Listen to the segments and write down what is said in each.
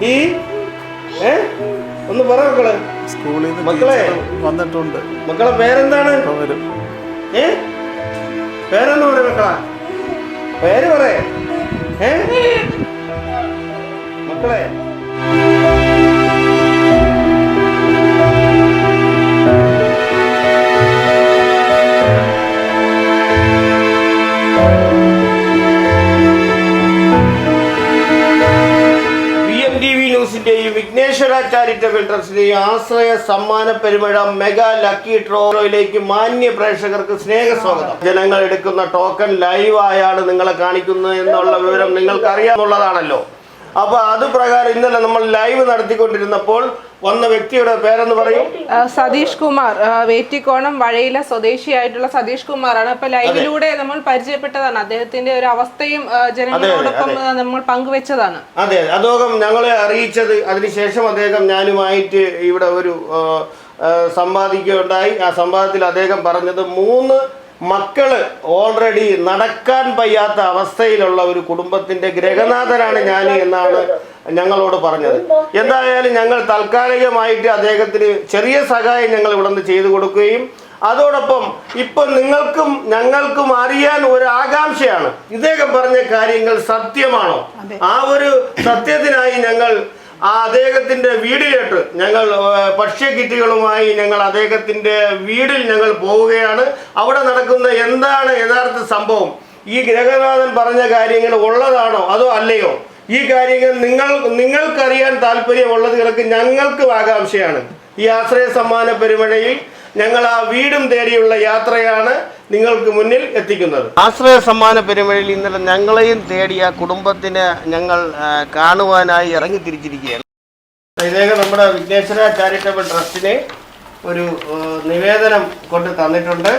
നീ ഏ? ഒന്ന് പറ മക്കളെ. സ്കൂളിൽ മക്കളെ. വന്നിട്ടുണ്ട്. മക്കളെ പേരെന്താണ്? ഏ? പേരെന്ന് പറ മക്കളാ. പേര് പറയേ. ഏ? മക്കളെ. ന്യൂസിന്റെയും വിഘ്നേശ്വര ചാരിറ്റബിൾ ട്രസ്റ്റിന്റെയും ആശ്രയ സമ്മാന പെരുമഴ മെഗാ ലക്കി ട്രോയിലേക്ക് മാന്യ പ്രേക്ഷകർക്ക് സ്നേഹ സ്വാഗതം ജനങ്ങൾ എടുക്കുന്ന ടോക്കൺ ലൈവ് ആയാണ് നിങ്ങളെ കാണിക്കുന്നത് എന്നുള്ള വിവരം നിങ്ങൾക്ക് അറിയാമെന്നുള്ളതാണല്ലോ അപ്പൊ അത് പ്രകാരം ഇന്നലെ നമ്മൾ ലൈവ് നടത്തിക്കൊണ്ടിരുന്നപ്പോൾ വന്ന വ്യക്തിയുടെ പേരെന്ന് പറയും. സതീഷ് കുമാർ വേറ്റിക്കോണം വഴയില സ്വദേശിയായിട്ടുള്ള സതീഷ് ആണ് അപ്പൊ ലൈവിലൂടെ നമ്മൾ പരിചയപ്പെട്ടതാണ്. അദ്ദേഹത്തിന്റെ ഒരു അവസ്ഥയും ജനങ്ങളോടൊപ്പം നമ്മൾ പങ്കുവെച്ചതാണ്. അതെ അദ്ദേഹം ഞങ്ങളെ അറിയിച്ചത്. അതിനുശേഷം അദ്ദേഹം ഞാനുമായിട്ട് ഇവിടെ ഒരു സമ്പാദിക്കുകയുണ്ടായി ആ സംവാദത്തിൽ അദ്ദേഹം പറഞ്ഞത് മൂന്ന് മക്കൾ ഓൾറെഡി നടക്കാൻ വയ്യാത്ത അവസ്ഥയിലുള്ള ഒരു കുടുംബത്തിന്റെ ഗ്രഹനാഥനാണ് ഞാൻ എന്നാണ് ഞങ്ങളോട് പറഞ്ഞത്. എന്തായാലും ഞങ്ങൾ താൽക്കാലികമായിട്ട് അദ്ദേഹത്തിന് ചെറിയ സഹായം ഞങ്ങൾ ഇവിടെ നിന്ന് ചെയ്തു കൊടുക്കുകയും അതോടൊപ്പം ഇപ്പൊ നിങ്ങൾക്കും ഞങ്ങൾക്കും അറിയാൻ ഒരു ആകാംക്ഷയാണ്. ഇദ്ദേഹം പറഞ്ഞ കാര്യങ്ങൾ സത്യമാണോ? ആ ഒരു സത്യത്തിനായി ഞങ്ങൾ ആ അദ്ദേഹത്തിന്റെ വീടിലോട്ട് ഞങ്ങൾ ഏഹ്, ഭക്ഷ്യ കിറ്റുകളുമായി ഞങ്ങൾ അദ്ദേഹത്തിന്റെ വീടിൽ ഞങ്ങൾ പോവുകയാണ്. അവിടെ നടക്കുന്ന എന്താണ് യഥാർത്ഥ സംഭവം? ഈ ഗ്രഹനാഥൻ പറഞ്ഞ കാര്യങ്ങൾ ഉള്ളതാണോ അതോ അല്ലയോ? ഈ കാര്യങ്ങൾ നിങ്ങൾ നിങ്ങൾക്കറിയാൻ താല്പര്യമുള്ളത് കിടക്ക് ഞങ്ങൾക്കും ആകാംക്ഷയാണ്. ഈ ആശ്രയ സമ്മാന പെരുമഴയിൽ ഞങ്ങൾ ആ വീടും തേടിയുള്ള യാത്രയാണ് നിങ്ങൾക്ക് മുന്നിൽ എത്തിക്കുന്നത്. ആശ്രയ സമ്മാന പെരുമഴയിൽ ഇന്നലെ ഞങ്ങളെയും തേടിയ കുടുംബത്തിന് ഞങ്ങൾ കാണുവാനായി ഇറങ്ങി തിരിച്ചിരിക്കുകയാണ്. ഇദ്ദേഹം നമ്മുടെ വിഘ്നേശ്വര ചാരിറ്റബിൾ ട്രസ്റ്റിന് ഒരു നിവേദനം കൊണ്ട് തന്നിട്ടുണ്ട്.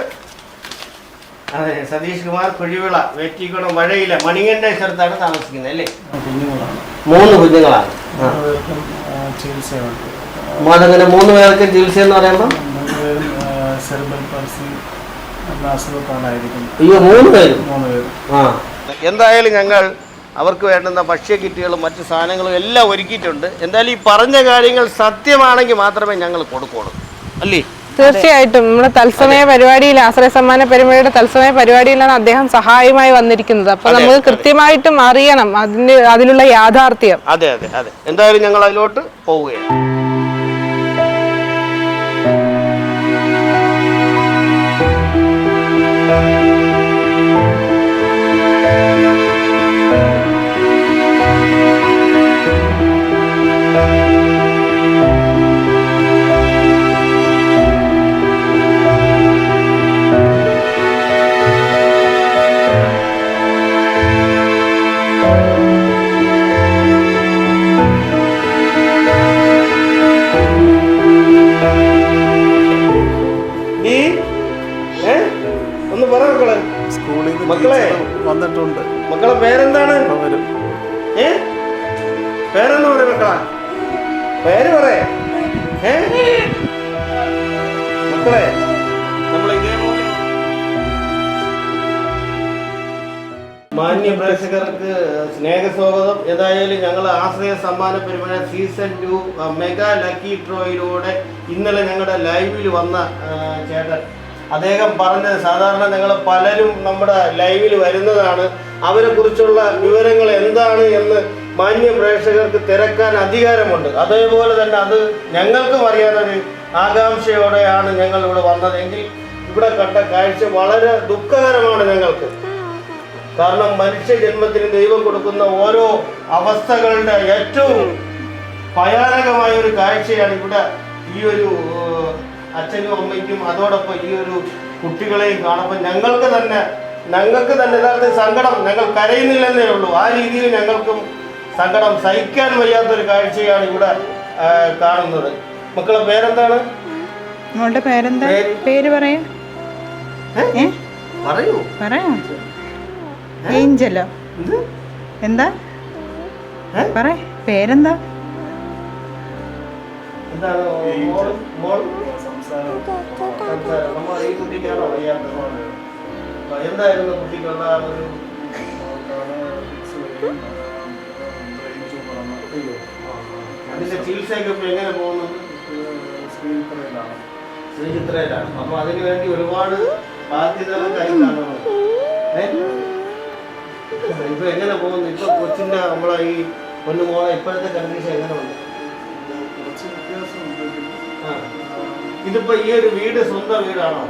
അതെ സതീഷ് കുമാർ കുഴിവിള വേറ്റിക്കുളം മഴയില മണിങ്ങന്റെ സ്ഥലത്താണ് താമസിക്കുന്നത് അല്ലേ? കുഞ്ഞുങ്ങളാണ്. മൂന്ന് കുഞ്ഞുങ്ങളാണ്. അതങ്ങനെ മൂന്ന് പേർക്ക് ചികിത്സ എന്ന് പറയുമ്പോൾ സെർബൽ പൾസി എന്തായാലും ഞങ്ങൾ അവർക്ക് വേണ്ടുന്ന ഭക്ഷ്യ കിറ്റുകളും മറ്റു സാധനങ്ങളും എല്ലാം ഒരുക്കിയിട്ടുണ്ട്. എന്തായാലും ഈ പറഞ്ഞ കാര്യങ്ങൾ സത്യമാണെങ്കിൽ മാത്രമേ ഞങ്ങൾ കൊടുക്കുള്ളൂ. അല്ലേ? തീർച്ചയായിട്ടും. നമ്മുടെ തത്സമയ പരിപാടിയിൽ ആശ്രയ സമ്മാന പരിപാടിയുടെ തത്സമയ പരിപാടിയിലാണ് അദ്ദേഹം സഹായമായി വന്നിരിക്കുന്നത്. അപ്പൊ നമുക്ക് കൃത്യമായിട്ടും അറിയണം. അതിന് അതിലുള്ള യാഥാർത്ഥ്യം. അതെ അതെ അതെ. എന്തായാലും ഞങ്ങൾ അതിലോട്ട് പോവുകയാണ്. മക്കളെ. വന്നിട്ടുണ്ട്. മക്കളെ പേരെന്താണ്? ഏ? പേരെന്ന് പറയും മക്കളാ? പേര് പറയേ. ഏ? മക്കളെ നമ്മൾ ഇതേപോലെ മാന്യ പ്രേക്ഷകർക്ക് സ്നേഹസ്വാഗതം. ഏതായാലും ഞങ്ങൾ ആശ്രയ സമ്മാന പരിപാടി സീസൺ ടു മെഗാ ലക്കി ഡ്രോയിലൂടെ ഇന്നലെ ഞങ്ങളുടെ ലൈവിൽ വന്ന ചേട്ടൻ അദ്ദേഹം പറഞ്ഞത് സാധാരണ നിങ്ങൾ പലരും നമ്മുടെ ലൈവിൽ വരുന്നതാണ്. അവരെ കുറിച്ചുള്ള വിവരങ്ങൾ എന്താണ് എന്ന് മാന്യ പ്രേക്ഷകർക്ക് തിരക്കാൻ അധികാരമുണ്ട്. അതേപോലെ തന്നെ അത് ഞങ്ങൾക്കും അറിയാനൊരു ആകാംക്ഷയോടെയാണ് ഞങ്ങൾ ഇവിടെ വന്നതെങ്കിൽ ഇവിടെ കണ്ട കാഴ്ച വളരെ ദുഃഖകരമാണ് ഞങ്ങൾക്ക്. കാരണം മനുഷ്യ ജന്മത്തിന് ദൈവം കൊടുക്കുന്ന ഓരോ അവസ്ഥകളുടെ ഏറ്റവും ഭയാനകമായ ഒരു കാഴ്ചയാണ് ഇവിടെ ഈ ഒരു അച്ഛനും അമ്മയ്ക്കും അതോടൊപ്പം ഈ ഒരു കുട്ടികളെയും കാണുമ്പോൾ ഞങ്ങൾക്ക് തന്നെ ഞങ്ങൾക്ക് തന്നെ യഥാർത്ഥ സങ്കടം ഞങ്ങൾ കരയുന്നില്ലെന്നേ ഉള്ളൂ. ആ രീതിയിൽ ഞങ്ങൾക്കും സങ്കടം സഹിക്കാൻ വയ്യാത്തൊരു കാഴ്ചയാണ് ഇവിടെ കാണുന്നത്. മക്കളെ പേരെന്താണ്? മോളുടെ പേരെന്താ? പേര്? പറയാ. പറയൂ. പറയാ. ഏഞ്ചലോ. എന്ത്? പറ. പേരെന്താ? എന്താണ്? ഈ. അതിന്റെ ചികിത്സയൊക്കെ ഇപ്പൊ എങ്ങനെ പോകുന്നു ശ്രീചിത്രയിലാണ് അപ്പൊ അതിനു വേണ്ടി ഒരുപാട് ബാധ്യതകൾ? ഇപ്പൊ എങ്ങനെ പോകുന്നു ഇപ്പൊ കൊച്ചിന്റെ നമ്മളെ ഈ പൊന്നുമോളെ ഇപ്പോഴത്തെ കണ്ടീഷൻ എങ്ങനെ ഉണ്ട് ഇതിപ്പോ ഈ ഒരു വീട് സ്വന്തം വീടാണോ?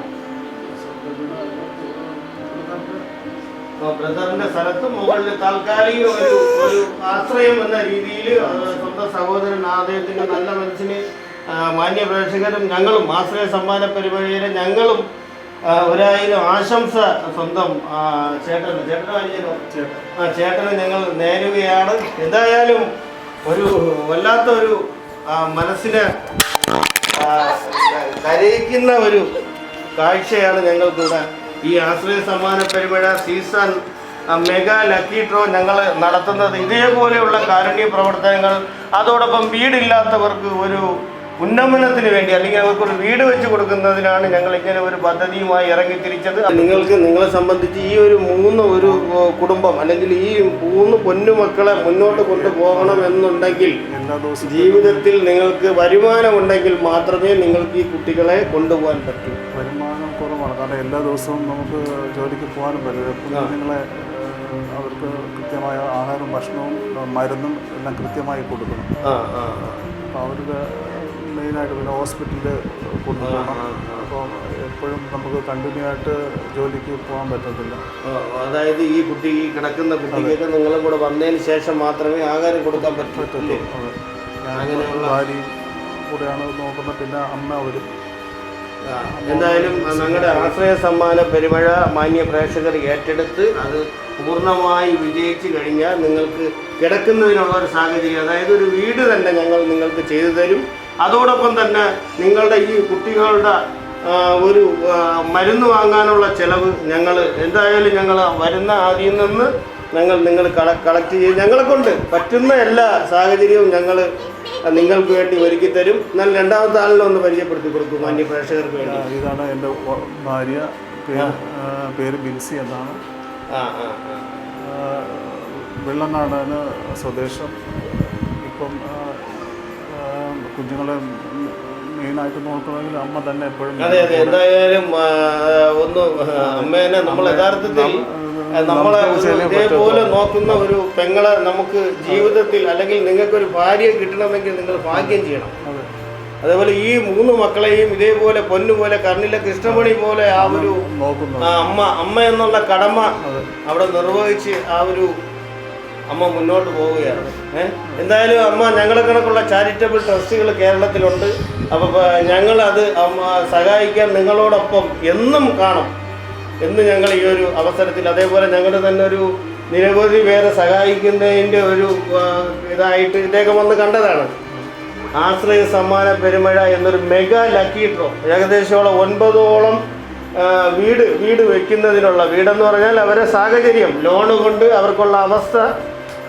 ബ്രദറിന്റെ സ്ഥലത്ത് മുകളിൽ താൽക്കാലിക ഒരു ഒരു ആശ്രയം എന്ന രീതിയിൽ സ്വന്തം സഹോദരൻ അദ്ദേഹത്തിന്റെ നല്ല മനസ്സിന് മാന്യ പ്രേക്ഷകരും ഞങ്ങളും ആശ്രയ സമ്മാന പരിപാടിയിലെ ഞങ്ങളും ഒരായിരം ആശംസ സ്വന്തം ചേട്ടന്. ചേട്ടന് ആ ചേട്ടന് ഞങ്ങൾ നേരുകയാണ്. എന്തായാലും ഒരു വല്ലാത്ത ഒരു മനസ്സിനെ കരയിക്കുന്ന ഒരു കാഴ്ചയാണ് ഞങ്ങൾക്കിവിടെ ഈ ആശ്രയ സമ്മാന പരിപാടി സീസൺ മെഗാ ലക്കി ഡ്രോ ഞങ്ങൾ നടത്തുന്നത്. ഇതേപോലെയുള്ള കാരുണ്യ പ്രവർത്തനങ്ങൾ അതോടൊപ്പം വീടില്ലാത്തവർക്ക് ഒരു ഉന്നമനത്തിന് വേണ്ടി അല്ലെങ്കിൽ അവർക്കൊരു വീട് വെച്ച് കൊടുക്കുന്നതിനാണ് ഞങ്ങൾ ഇങ്ങനെ ഒരു പദ്ധതിയുമായി ഇറങ്ങി തിരിച്ചത്. നിങ്ങൾക്ക് നിങ്ങളെ സംബന്ധിച്ച് ഈ ഒരു മൂന്ന് ഒരു കുടുംബം അല്ലെങ്കിൽ ഈ മൂന്ന് പൊന്നുമക്കളെ മുന്നോട്ട് കൊണ്ടുപോകണം എന്നുണ്ടെങ്കിൽ ജീവിതത്തിൽ നിങ്ങൾക്ക് വരുമാനം ഉണ്ടെങ്കിൽ മാത്രമേ നിങ്ങൾക്ക് ഈ കുട്ടികളെ കൊണ്ടുപോകാൻ പറ്റൂ. വരുമാനം കുറവാണ്. കാരണം എല്ലാ ദിവസവും നമുക്ക് ജോലിക്ക് പോകാനും പറ്റില്ല. നിങ്ങളെ അവർക്ക് കൃത്യമായ ആഹാരവും ഭക്ഷണവും മരുന്നും എല്ലാം കൃത്യമായി കൊടുക്കണം. അപ്പോൾ അവർക്ക് മെയിനായിട്ട് പിന്നെ ഹോസ്പിറ്റലിൽ കൊണ്ടുപോകണം. അപ്പോൾ എപ്പോഴും നമുക്ക് കണ്ടിന്യൂ ആയിട്ട് ജോലിക്ക് പോകാൻ പറ്റത്തില്ല. അതായത് ഈ കുട്ടി ഈ കിടക്കുന്ന കുട്ടിക്കൊക്കെ നിങ്ങളും കൂടെ വന്നതിന് ശേഷം മാത്രമേ ആഹാരം കൊടുക്കാൻ പറ്റത്തുള്ളൂ ഭാര്യ അങ്ങനെയുള്ള- ഭാര്യയും കൂടെയാണ് നോക്കുന്നത്. പിന്നെ അമ്മ വരും. എന്തായാലും ഞങ്ങളുടെ ആശ്രയ സമ്മാന പെരുമഴ മാന്യ പ്രേക്ഷകർ ഏറ്റെടുത്ത് അത് പൂർണമായി വിജയിച്ചു കഴിഞ്ഞാൽ നിങ്ങൾക്ക് കിടക്കുന്നതിനുള്ള ഒരു സാഹചര്യം അതായത് ഒരു വീട് തന്നെ ഞങ്ങൾ നിങ്ങൾക്ക് ചെയ്തു തരും. അതോടൊപ്പം തന്നെ നിങ്ങളുടെ ഈ കുട്ടികളുടെ ഒരു മരുന്ന് വാങ്ങാനുള്ള ചിലവ് ഞങ്ങൾ എന്തായാലും ഞങ്ങൾ വരുന്ന ആദ്യം നിന്ന് ഞങ്ങൾ നിങ്ങൾ കളക്ട് ചെയ്ത് ഞങ്ങളെ കൊണ്ട് പറ്റുന്ന എല്ലാ സാഹചര്യവും ഞങ്ങൾ നിങ്ങൾക്ക് വേണ്ടി ഒരുക്കി തരും. എന്നാൽ രണ്ടാമത്തെ ആളിനെ ഒന്ന് പരിചയപ്പെടുത്തി കൊടുക്കും മാന്യ പ്രേക്ഷകർക്ക് വേണ്ടി. ഇതാണ് എന്റെ ഭാര്യ. പേര് ബിൻസി എന്നാണ്. വെള്ളനാടാണ് സ്വദേശം. ഇപ്പം കുഞ്ഞുങ്ങളെ മെയിനായിട്ട് നോക്കണമെങ്കിൽ അമ്മ തന്നെ എപ്പോഴും അതെ അതെ. എന്തായാലും ഒന്ന് അമ്മേനെ നമ്മൾ യഥാർത്ഥത്തിൽ നമ്മളെ ഇതേപോലെ നോക്കുന്ന ഒരു പെങ്ങളെ നമുക്ക് ജീവിതത്തിൽ അല്ലെങ്കിൽ നിങ്ങൾക്കൊരു ഭാര്യയെ കിട്ടണമെങ്കിൽ നിങ്ങൾ ഭാഗ്യം ചെയ്യണം. അതെ. അതേപോലെ ഈ മൂന്ന് മക്കളെയും ഇതേപോലെ പൊന്നുപോലെ കർണിലെ കൃഷ്ണമണി പോലെ ആ ഒരു അമ്മ അമ്മ എന്നുള്ള കടമ അവിടെ നിർവഹിച്ച് ആ ഒരു അമ്മ മുന്നോട്ട് പോവുകയാണ്. എന്തായാലും അമ്മ ഞങ്ങളെ കണക്കുള്ള ചാരിറ്റബിൾ ട്രസ്റ്റുകൾ കേരളത്തിലുണ്ട്. അപ്പോൾ ഞങ്ങൾ അമ്മ സഹായിക്കാൻ നിങ്ങളോടൊപ്പം എന്നും കാണും. എന്ന് ഞങ്ങൾ ഈ ഒരു അവസരത്തിൽ അതേപോലെ ഞങ്ങളുടെ തന്നെ ഒരു നിരവധി പേരെ സഹായിക്കുന്നതിന്റെ ഒരു ഇതായിട്ട് ഇദ്ദേഹം വന്ന് കണ്ടതാണ്. ആശ്രയ സമ്മാന പെരുമഴ എന്നൊരു മെഗാ ലക്കി ഡ്രോ. ഏകദേശമുള്ള ഒൻപതോളം വീട് വീട് വെക്കുന്നതിനുള്ള വീടെന്ന് പറഞ്ഞാൽ അവരെ സാഹചര്യം. ലോണ് കൊണ്ട് അവർക്കുള്ള അവസ്ഥ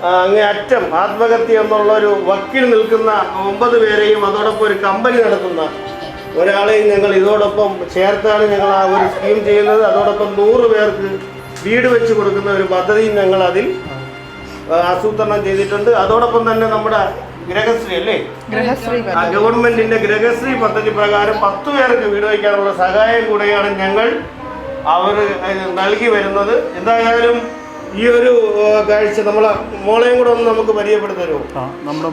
ആ, അങ്ങേ അറ്റം ആത്മഹത്യ എന്നുള്ള ഒരു വക്കിൽ നിൽക്കുന്ന ഒമ്പത് പേരെയും അതോടൊപ്പം ഒരു കമ്പനി നടത്തുന്ന ഒരാളെയും ഞങ്ങൾ ഇതോടൊപ്പം ചേർത്താണ് ഞങ്ങൾ ആ ഒരു സ്കീം ചെയ്യുന്നത്. അതോടൊപ്പം നൂറ് പേർക്ക് വീട് വെച്ച് കൊടുക്കുന്ന ഒരു പദ്ധതിയും ഞങ്ങൾ അതിൽ ആസൂത്രണം ചെയ്തിട്ടുണ്ട്. അതോടൊപ്പം തന്നെ നമ്മുടെ ഗ്രഹശ്രീ അല്ലേ? ഗവൺമെന്റിന്റെ ഗ്രഹശ്രീ പദ്ധതി പ്രകാരം പത്ത് പേർക്ക് വീട് വയ്ക്കാനുള്ള സഹായം കൂടെയാണ് ഞങ്ങൾ അവർ നൽകി വരുന്നത്. എന്തായാലും ഈ ഒരു കാഴ്ച നമ്മളെ മോളെയും കൂടെ ഒന്ന് നമുക്ക് പരിചയപ്പെടുത്തരുമോ ആ നമ്മുടെ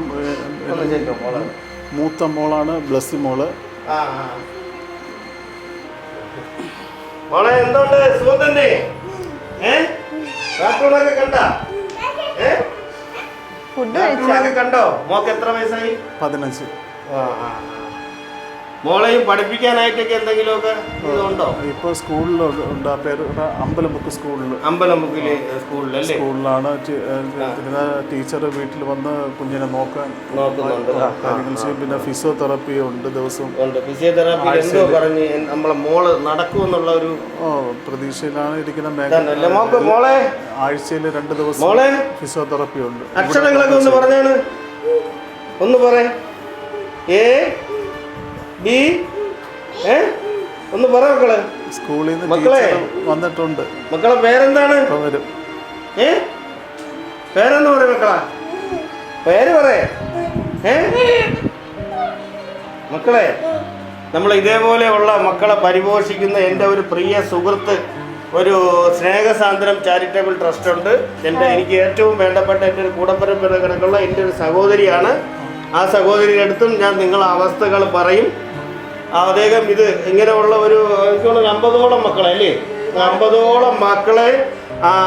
മൂത്ത മോളാണ് ബ്ലസ്സി മോൾ. മോളെ എന്തുണ്ട്? സുഖം തന്നെ ഏ? കാർട്ടൂണൊക്കെ കണ്ട? ഫുഡ് കണ്ടോ? മോക്ക് എത്ര വയസ്സായി? പതിനഞ്ച്. ആ ആ. മോളെയും പഠിപ്പിക്കാനായിട്ടൊക്കെ എന്തെങ്കിലുമൊക്കെ ഇതുണ്ടോ? ഇപ്പോൾ സ്കൂളിലുണ്ട് പേര് അമ്പലമുക്ക് സ്കൂളിൽ അമ്പലമുക്കിലെ സ്കൂളിലല്ലേ? സ്കൂളിലാണ് ഏ, ടീച്ചർ വീട്ടിൽ വന്ന് കുഞ്ഞിനെ നോക്കാൻ നോക്കുന്നുണ്ട്. കാര്യങ്ങൾ ചെയ്യും. പിന്നെ ഫിസിയോതെറാപ്പി ഉണ്ട് ദിവസം. ഫിസിയോതെറാപ്പി എന്തോ പറഞ്ഞ് നമ്മളെ മോൾ നടക്കുമെന്നുള്ള ഒരു പ്രതീക്ഷയിലാണ് ഇരിക്കുന്ന മേഖല മോളെ? ആഴ്ചയിൽ രണ്ട് ദിവസം മോളെ? ഫിസിയോതെറാപ്പി ഉണ്ട്. അക്ഷരങ്ങളൊക്കെ ഒന്ന് പറഞ്ഞാണ്. ഒന്ന് പറ. A B? ഏ? ഒന്ന് പറ മക്കളെ. സ്കൂളിൽ നിന്ന് മക്കളെ. വന്നിട്ടുണ്ട്. മക്കളെ പേരെന്താണ്? വരും. ഏ? പേരെന്ന് പറ മക്കളാ? പേര് പറയേ. ഏ? മക്കളെ നമ്മൾ ഇതേപോലെയുള്ള മക്കളെ പരിപോഷിക്കുന്ന എന്റെ ഒരു പ്രിയ സുഹൃത്ത് ഒരു സ്നേഹസാന്ദ്രം ചാരിറ്റബിൾ ട്രസ്റ്റ് ഉണ്ട്. എന്റെ എനിക്ക് ഏറ്റവും വേണ്ടപ്പെട്ട എന്റെ ഒരു കൂടപ്പരമ്പര കിടക്കുള്ള എന്റെ ഒരു സഹോദരിയാണ്. ആ സഹോദരിയുടെ അടുത്തും ഞാൻ നിങ്ങളെ അവസ്ഥകൾ പറയും. അദ്ദേഹം ഇത് ഇങ്ങനെയുള്ള ഒരു അമ്പതോളം മക്കളെ അല്ലേ? അമ്പതോളം മക്കളെ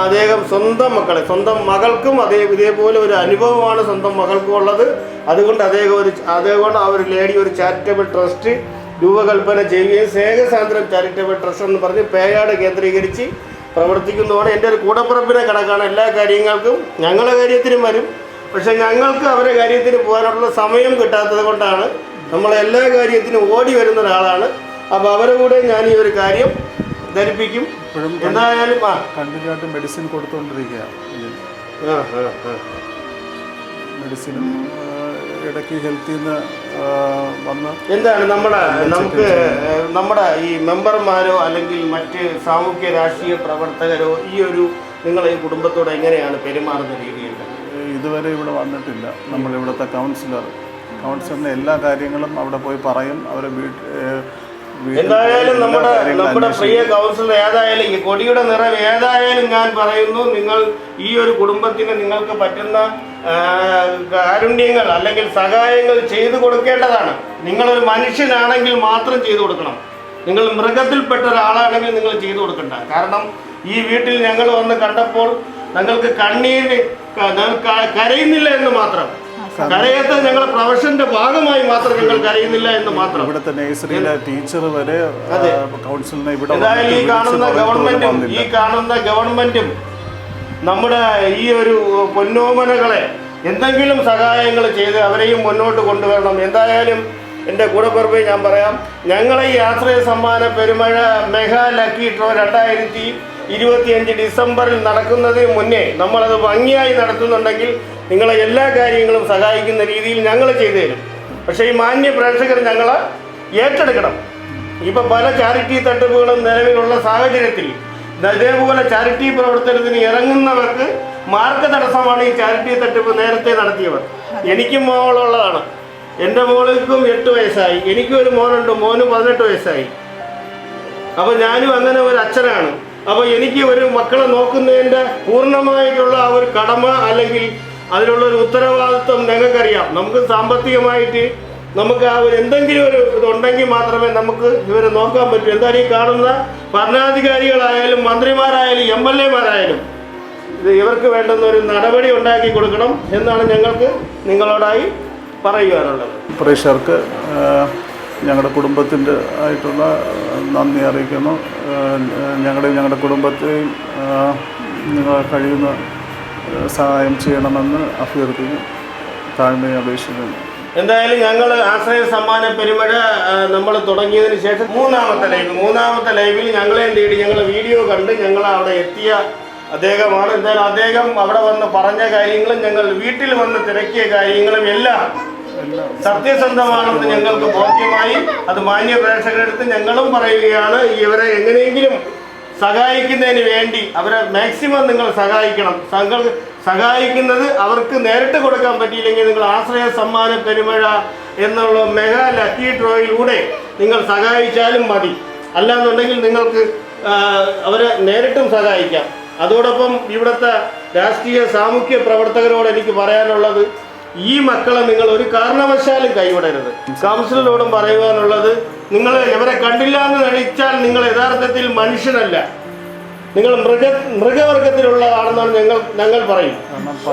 അദ്ദേഹം സ്വന്തം മക്കളെ സ്വന്തം മകൾക്കും അതേ ഇതേപോലെ ഒരു അനുഭവമാണ് സ്വന്തം മകൾക്കും ഉള്ളത്. അതുകൊണ്ട് അദ്ദേഹം ഒരു അദ്ദേഹം ആ ഒരു ലേഡി ഒരു ചാരിറ്റബിൾ ട്രസ്റ്റ് രൂപകൽപ്പന ചെയ്യുകയും സ്നേഹസാന്ദ്രം ചാരിറ്റബിൾ ട്രസ്റ്റ് എന്ന് പറഞ്ഞ് പേയാട് കേന്ദ്രീകരിച്ച് പ്രവർത്തിക്കുന്നതാണ്. എന്റെ ഒരു കൂടപ്പുറപ്പിനെ കണക്കാണ് എല്ലാ കാര്യങ്ങൾക്കും. ഞങ്ങളുടെ കാര്യത്തിനും വരും. പക്ഷേ ഞങ്ങൾക്ക് അവരുടെ കാര്യത്തിന് പോകാനുള്ള സമയം കിട്ടാത്തത് കൊണ്ടാണ് നമ്മൾ എല്ലാ കാര്യത്തിനും ഓടി വരുന്ന ഒരാളാണ്. അപ്പോൾ അവരെ കൂടെ ഞാൻ ഈ ഒരു കാര്യം ധരിപ്പിക്കും. എന്തായാലും ആ. കണ്ടിന്യൂ ആയിട്ട് മെഡിസിൻ കൊടുത്തുകൊണ്ടിരിക്കുകയാണ്. മെഡിസിനും ഇടയ്ക്ക് ഹെൽത്തിൽ നിന്ന് വന്ന് എന്താണ് നമ്മുടെ നമുക്ക് നമ്മുടെ ഈ മെമ്പർമാരോ അല്ലെങ്കിൽ മറ്റ് സാമൂഹ്യ രാഷ്ട്രീയ പ്രവർത്തകരോ ഈ ഒരു നിങ്ങളെ ഈ കുടുംബത്തോട് എങ്ങനെയാണ് പെരുമാറുന്ന രീതിയിൽ? ഇതുവരെ ഇവിടെ വന്നിട്ടില്ല. നമ്മളിവിടുത്തെ കൗൺസിലർ കൗൺസിലറിന് എല്ലാ കാര്യങ്ങളും അവിടെ പോയി പറയും. അവരെ എന്തായാലും നമ്മുടെ നമ്മുടെ പ്രിയ കൗൺസിലർ ഏതായാലും ഈ കൊടിയുടെ നിറം ഏതായാലും ഞാൻ പറയുന്നു. നിങ്ങൾ ഈ ഒരു കുടുംബത്തിന് നിങ്ങൾക്ക് പറ്റുന്ന കാരുണ്യങ്ങൾ അല്ലെങ്കിൽ സഹായങ്ങൾ ചെയ്തു കൊടുക്കേണ്ടതാണ്. നിങ്ങളൊരു മനുഷ്യനാണെങ്കിൽ മാത്രം ചെയ്തു കൊടുക്കണം. നിങ്ങൾ മൃഗത്തിൽപ്പെട്ട ഒരാളാണെങ്കിൽ നിങ്ങൾ ചെയ്തു കൊടുക്കണ്ട. കാരണം ഈ വീട്ടിൽ ഞങ്ങൾ വന്ന് കണ്ടപ്പോൾ ഞങ്ങൾക്ക് കണ്ണീര് കരയുന്നില്ല എന്ന് മാത്രം. കരയാത്ത ഞങ്ങളുടെ പ്രൊഫഷന്റെ ഭാഗമായി മാത്രം ഞങ്ങൾ കരയുന്നില്ല എന്ന് മാത്രം. ഇവിടുത്തെ നേഴ്സറിയിലെ ടീച്ചർ വരെ കൗൺസിലിനെ ഇവിടെ ഈ കാണുന്ന ഗവൺമെന്റും ഈ കാണുന്ന ഗവൺമെന്റും നമ്മുടെ ഈ ഒരു പൊന്നോമനകളെ എന്തെങ്കിലും സഹായങ്ങൾ ചെയ്ത് അവരെയും മുന്നോട്ട് കൊണ്ടുവരണം. എന്തായാലും എന്റെ പുറമെ ഞാൻ പറയാം ഞങ്ങളെ ഈ ആശ്രയ സമ്മാന പെരുമഴ മെഗാ ലക്കി ഡ്രോ രണ്ടായിരത്തി ഇരുപത്തിയഞ്ച് ഡിസംബറിൽ നടക്കുന്നതിന് മുന്നേ നമ്മളത് ഭംഗിയായി നടത്തുന്നുണ്ടെങ്കിൽ നിങ്ങളെ എല്ലാ കാര്യങ്ങളും സഹായിക്കുന്ന രീതിയിൽ ഞങ്ങൾ ചെയ്തു തരും. പക്ഷേ ഈ മാന്യ പ്രേക്ഷകർ ഞങ്ങളെ ഏറ്റെടുക്കണം. ഇപ്പം പല ചാരിറ്റി തട്ടിപ്പുകളും നിലവിലുള്ള സാഹചര്യത്തിൽ ഇതേപോലെ ചാരിറ്റി പ്രവർത്തനത്തിന് ഇറങ്ങുന്നവർക്ക് മാർഗ തടസ്സമാണ് ഈ ചാരിറ്റി തട്ടിപ്പ് നേരത്തെ നടത്തിയവർ. എനിക്കും മോളുള്ളതാണ്. എന്റെ മോൾക്കും എട്ട് വയസ്സായി. എനിക്കും ഒരു മോനുണ്ട്. മോനും പതിനെട്ട് വയസ്സായി. അപ്പോൾ ഞാനും അങ്ങനെ ഒരു അച്ഛനാണ്. അപ്പോൾ എനിക്ക് ഒരു മക്കളെ നോക്കുന്നതിന്റെ പൂർണമായിട്ടുള്ള ആ ഒരു കടമ അല്ലെങ്കിൽ അതിനുള്ള ഒരു ഉത്തരവാദിത്വം ഞങ്ങൾക്കറിയാം. നമുക്ക് സാമ്പത്തികമായിട്ട് നമുക്ക് ആ ഒരു എന്തെങ്കിലും ഒരു ഇതുണ്ടെങ്കിൽ മാത്രമേ നമുക്ക് ഇവരെ നോക്കാൻ പറ്റൂ. എന്തായാലും ഈ കാണുന്ന ഭരണാധികാരികളായാലും മന്ത്രിമാരായാലും എം എൽ എമാരായാലും ഇത് ഇവർക്ക് വേണ്ടുന്ന ഒരു നടപടി ഉണ്ടാക്കി കൊടുക്കണം എന്നാണ് ഞങ്ങൾക്ക് നിങ്ങളോടായി പറയുവാനുള്ളത്. പ്രേക്ഷകർക്ക് ഞങ്ങളുടെ കുടുംബത്തിന്റെ ആയിട്ടുള്ള നന്ദി അറിയിക്കുന്നു. ഞങ്ങളുടെ ഞങ്ങളുടെ കുടുംബത്തെയും നിങ്ങൾ കഴിയുന്ന സഹായം ചെയ്യണമെന്ന് അഭ്യർത്ഥിക്കുന്നു. താഴ്മയെ അപേക്ഷിക്കുന്നു. എന്തായാലും ഞങ്ങൾ ആശ്രയ സമ്മാന പെരുമഴ നമ്മൾ തുടങ്ങിയതിന് ശേഷം മൂന്നാമത്തെ ലൈവ് മൂന്നാമത്തെ ലൈവിൽ ഞങ്ങളെയും തേടി ഞങ്ങൾ വീഡിയോ കണ്ട് ഞങ്ങൾ അവിടെ എത്തിയ അദ്ദേഹമാണ്. എന്തായാലും അദ്ദേഹം അവിടെ വന്ന് പറഞ്ഞ കാര്യങ്ങളും ഞങ്ങൾ വീട്ടിൽ വന്ന് തിരക്കിയ കാര്യങ്ങളും എല്ലാം സത്യസന്ധമാണെന്ന് ഞങ്ങൾക്ക് ബോധ്യമായി. അത് മാന്യ പ്രേക്ഷകരെടുത്ത് ഞങ്ങളും പറയുകയാണ്. ഇവരെ എങ്ങനെയെങ്കിലും സഹായിക്കുന്നതിന് വേണ്ടി അവരെ മാക്സിമം നിങ്ങൾ സഹായിക്കണം. നിങ്ങൾ സഹായിക്കുന്നത് അവർക്ക് നേരിട്ട് കൊടുക്കാൻ പറ്റിയില്ലെങ്കിൽ നിങ്ങൾ ആശ്രയ സമ്മാന പെരുമഴ എന്നുള്ള മെഗാ ലക്കി ഡ്രോയിലൂടെ നിങ്ങൾ സഹായിച്ചാലും മതി. അല്ലാന്നുണ്ടെങ്കിൽ നിങ്ങൾക്ക് അവരെ നേരിട്ടും സഹായിക്കാം. അതോടൊപ്പം ഇവിടുത്തെ രാഷ്ട്രീയ സാമൂഹ്യ പ്രവർത്തകരോട് എനിക്ക് പറയാനുള്ളത് ഈ മക്കളെ നിങ്ങൾ ഒരു കാരണവശാലും കൈവിടരുത്. കൗൺസിലിനോടും പറയുവാനുള്ളത് നിങ്ങൾ ഇവരെ കണ്ടില്ല എന്ന് നടിച്ചാൽ നിങ്ങൾ യഥാർത്ഥത്തിൽ മനുഷ്യനല്ല നിങ്ങൾ മൃഗ മൃഗവർഗത്തിലുള്ളതാണെന്നാണ് ഞങ്ങൾ ഞങ്ങൾ പറയും.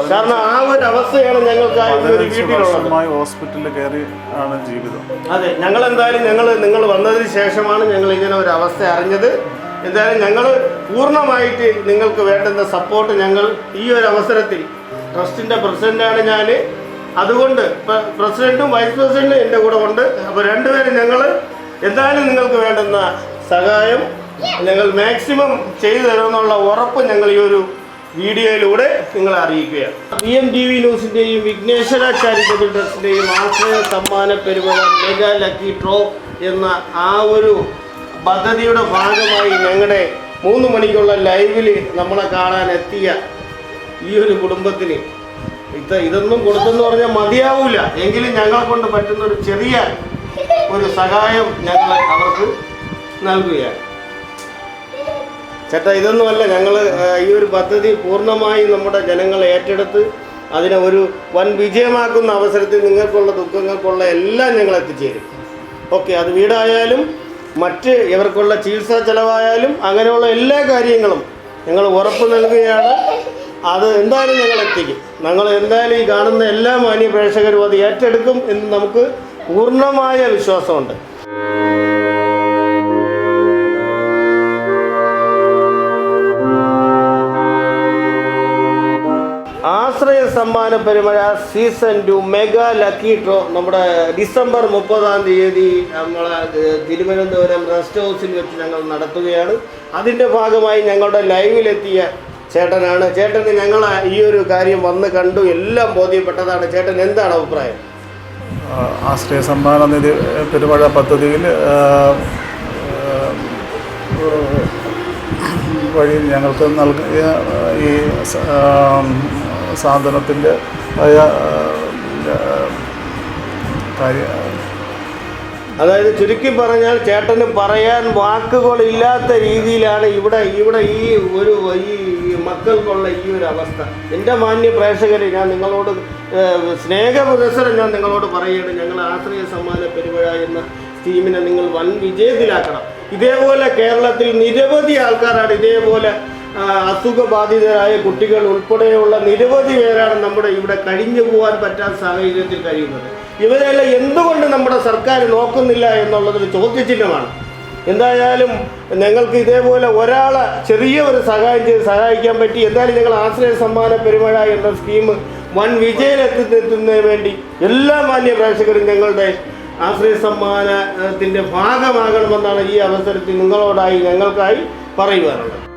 കാരണം ആ ഒരു അവസ്ഥയാണ് ഞങ്ങൾക്ക് ഒരു പതിനഞ്ച് വീട്ടിലുള്ളത്. വർഷമായി ഹോസ്പിറ്റലിൽ കയറി ആണ് ജീവിതം. അതെ ഞങ്ങൾ എന്തായാലും ഞങ്ങൾ നിങ്ങൾ വന്നതിന് ശേഷമാണ് ഞങ്ങൾ ഇങ്ങനെ ഒരു അവസ്ഥ അറിഞ്ഞത്. എന്തായാലും ഞങ്ങൾ പൂർണമായിട്ട് നിങ്ങൾക്ക് വേണ്ടുന്ന സപ്പോർട്ട് ഞങ്ങൾ ഈ ഒരു അവസരത്തിൽ ട്രസ്റ്റിന്റെ പ്രസിഡന്റാണ് ഞാൻ അതുകൊണ്ട് പ്ര- പ്രസിഡന്റും വൈസ് പ്രസിഡന്റും എന്റെ കൂടെ ഉണ്ട്. അപ്പോൾ രണ്ടുപേരും ഞങ്ങൾ എന്തായാലും നിങ്ങൾക്ക് വേണ്ടുന്ന സഹായം ഞങ്ങൾ മാക്സിമം ചെയ്തു തരുമെന്നുള്ള ഉറപ്പ് ഞങ്ങൾ ഈ ഒരു വീഡിയോയിലൂടെ നിങ്ങളെ അറിയിക്കുകയാണ്. പി എം ടി വി ന്യൂസിന്റെയും വിഘ്നേശ്വര ചാരിറ്റബിൾ ട്രസ്റ്റിന്റെയും ആശ്രയ സമ്മാന പെരുമഴ മെഗാ ലക്കി ഡ്രോ എന്ന ആ ഒരു പദ്ധതിയുടെ ഭാഗമായി ഞങ്ങളുടെ മൂന്ന് മണിക്കുള്ള ലൈവിൽ നമ്മളെ കാണാൻ എത്തിയ ഈ ഒരു കുടുംബത്തിന് ഇത് ഇതൊന്നും കൊടുത്തെന്ന് പറഞ്ഞാൽ മതിയാവൂല. എങ്കിലും ഞങ്ങളെ കൊണ്ട് പറ്റുന്ന ഒരു ചെറിയ ഒരു സഹായം ഞങ്ങൾ അവർക്ക് നൽകുകയാണ്. ചേട്ടാ ഇതൊന്നുമല്ല ഞങ്ങൾ ഈ ഒരു പദ്ധതി പൂർണമായി നമ്മുടെ ജനങ്ങൾ ഏറ്റെടുത്ത് അതിനെ ഒരു വൻ വിജയമാക്കുന്ന അവസരത്തിൽ നിങ്ങൾക്കുള്ള ദുഃഖങ്ങൾക്കുള്ള എല്ലാം ഞങ്ങൾ എത്തിച്ചേരും. ഓക്കെ അത് വീടായാലും മറ്റ് ഇവർക്കുള്ള ചികിത്സാ ചെലവായാലും അങ്ങനെയുള്ള എല്ലാ കാര്യങ്ങളും ഞങ്ങൾ ഉറപ്പ് നൽകുകയാണ്. അത് എന്തായാലും ഞങ്ങൾ എത്തിക്കും? ഞങ്ങൾ എന്തായാലും ഈ കാണുന്ന എല്ലാ മാന്യ പ്രേക്ഷകരും അത് ഏറ്റെടുക്കും എന്ന് നമുക്ക് പൂർണമായ വിശ്വാസമുണ്ട്. ആശ്രയ സമ്മാന പരിമഴ season two mega lucky draw നമ്മുടെ ഡിസംബർ മുപ്പതാം തീയതി നമ്മളെ തിരുവനന്തപുരം റെസ്റ്റ് ഹൗസിൽ വെച്ച് ഞങ്ങൾ നടത്തുകയാണ്. അതിന്റെ ഭാഗമായി ഞങ്ങളുടെ ലൈവിലെത്തിയ ചേട്ടനാണ്. ചേട്ടന് ഞങ്ങൾ ഈ ഒരു കാര്യം വന്ന് കണ്ടു. എല്ലാം ബോധ്യപ്പെട്ടതാണ്. ചേട്ടൻ എന്താണ് അഭിപ്രായം? ആശ്രയ സമ്മാന നിധി പെരുമഴ പദ്ധതിയിൽ വഴി ഞങ്ങൾക്ക് നൽകിയ ഈ സാധനത്തിന്റെ കാര്യ അതായത് ചുരുക്കി പറഞ്ഞാൽ ചേട്ടന് പറയാൻ വാക്കുകളില്ലാത്ത രീതിയിലാണ് ഇവിടെ ഇവിടെ ഈ ഒരു ഈ മക്കൾക്കുള്ള ഈ ഒരു അവസ്ഥ. എന്റെ മാന്യ പ്രേക്ഷകരെ ഞാൻ നിങ്ങളോട് സ്നേഹപ്രദർശനം ഞാൻ നിങ്ങളോട് പറയുകയാണ്. ഞങ്ങൾ ആശ്രയ സമ്മാന പെരുമഴ എന്ന സ്കീമിനെ നിങ്ങൾ വൻ വിജയത്തിലാക്കണം. ഇതേപോലെ കേരളത്തിൽ നിരവധി ആൾക്കാരാണ് ഇതേപോലെ അസുഖബാധിതരായ കുട്ടികൾ ഉൾപ്പെടെയുള്ള നിരവധി പേരാണ് നമ്മുടെ ഇവിടെ കഴിഞ്ഞു പോകാൻ പറ്റാത്ത സാഹചര്യത്തിൽ കഴിയുന്നത്. ഇവരെല്ലാം എന്തുകൊണ്ട് നമ്മുടെ സർക്കാർ നോക്കുന്നില്ല എന്നുള്ളതൊരു ചോദ്യചിഹ്നമാണ്. എന്തായാലും ഞങ്ങൾക്ക് ഇതേപോലെ ഒരാളെ ചെറിയ ഒരു സഹായം ചെയ്ത് സഹായിക്കാൻ പറ്റി. എന്തായാലും ഞങ്ങൾ ആശ്രയ സമ്മാന പെരുമഴ എന്ന സ്കീം വൻ വിജയത്തിലെത്തുന്നതിന് വേണ്ടി എല്ലാ മാന്യ പ്രേക്ഷകരും ഞങ്ങളുടെ ആശ്രയ സമ്മാനത്തിന്റെ ഭാഗമാകണമെന്നാണ് ഈ അവസരത്തിൽ നിങ്ങളോടായി ഞങ്ങൾക്കായി പറയുവാനുള്ളത്.